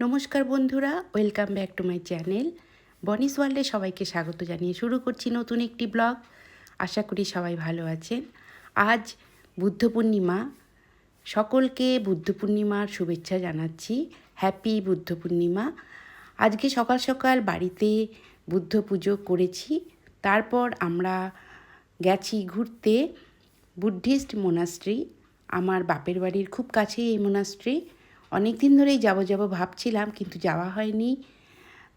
নমস্কার বন্ধুরা, welcome back to my channel. বনিস ওয়ার্ল্ডে সবাইকে স্বাগত জানিয়ে শুরু করছি নতুন একটি ব্লগ। আশা করি সবাই ভালো আছেন। আজ বুদ্ধ পূর্ণিমা। সকলকে বুদ্ধ পূর্ণিমার শুভেচ্ছা জানাচ্ছি। হ্যাপি বুদ্ধ পূর্ণিমা। আজকে সকাল সকাল বাড়িতে বুদ্ধ পুজো করেছি। তারপর আমরা গেছি ঘুরতে বুদ্ধিস্ট মোনাস্ট্রি আমার বাপের বাড়ির খুব কাছেই এই মোনাস্ট্রি অনেক দিন ধরেই যাব যাব ভাবছিলাম, কিন্তু যাওয়া হয়নি।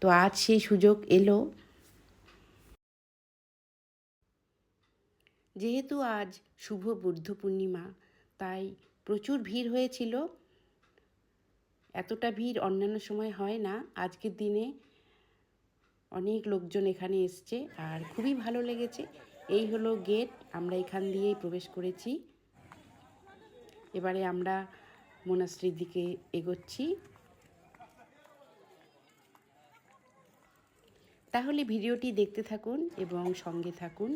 তো আজ সেই সুযোগ এলো। যেহেতু আজ শুভ বুদ্ধ পূর্ণিমা, তাই প্রচুর ভিড় হয়েছিল। এতটা ভিড় অন্যান্য সময় হয় না। আজকের দিনে অনেক লোকজন এখানে এসছে, আর খুবই ভালো লেগেছে। এই হলো গেট, আমরা এখান দিয়েই প্রবেশ করেছি। এবারে আমরা মোনাস্ট্রির দিকে এগোচ্ছি। তাহলে ভিডিওটি দেখতে থাকুন এবং সঙ্গে থাকুন।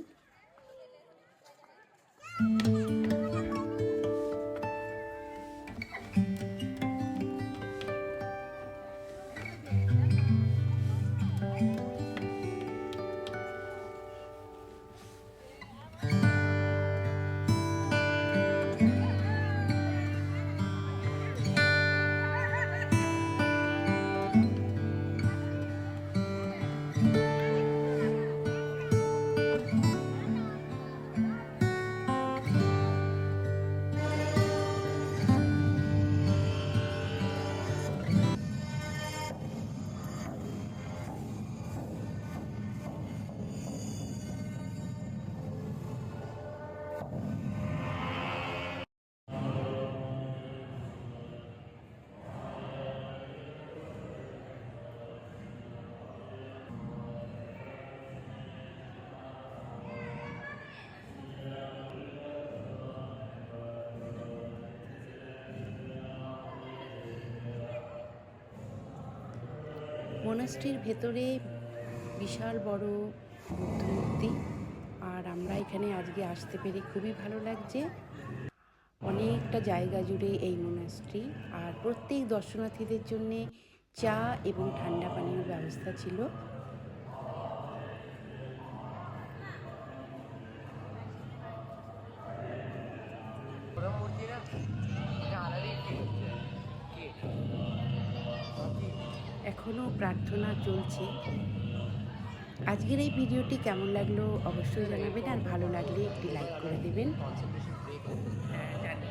মোনাস্ট্রির ভেতরে বিশাল বড় বুদ্ধ মূর্তি। আর আমরা এখানে আজকে আসতে পেরে খুবই ভালো লাগছে। অনেকটা জায়গা জুড়ে এই মোনাস্ট্রি আর প্রত্যেক দর্শনার্থীদের জন্যে চা এবং ঠান্ডা পানীয় ব্যবস্থা ছিল। এখনও প্রার্থনা চলছে। আজকের এই ভিডিওটি কেমন লাগল অবশ্যই জানাবেন, আর ভালো লাগলে একটি লাইক করে দেবেন। হ্যাঁ জানি।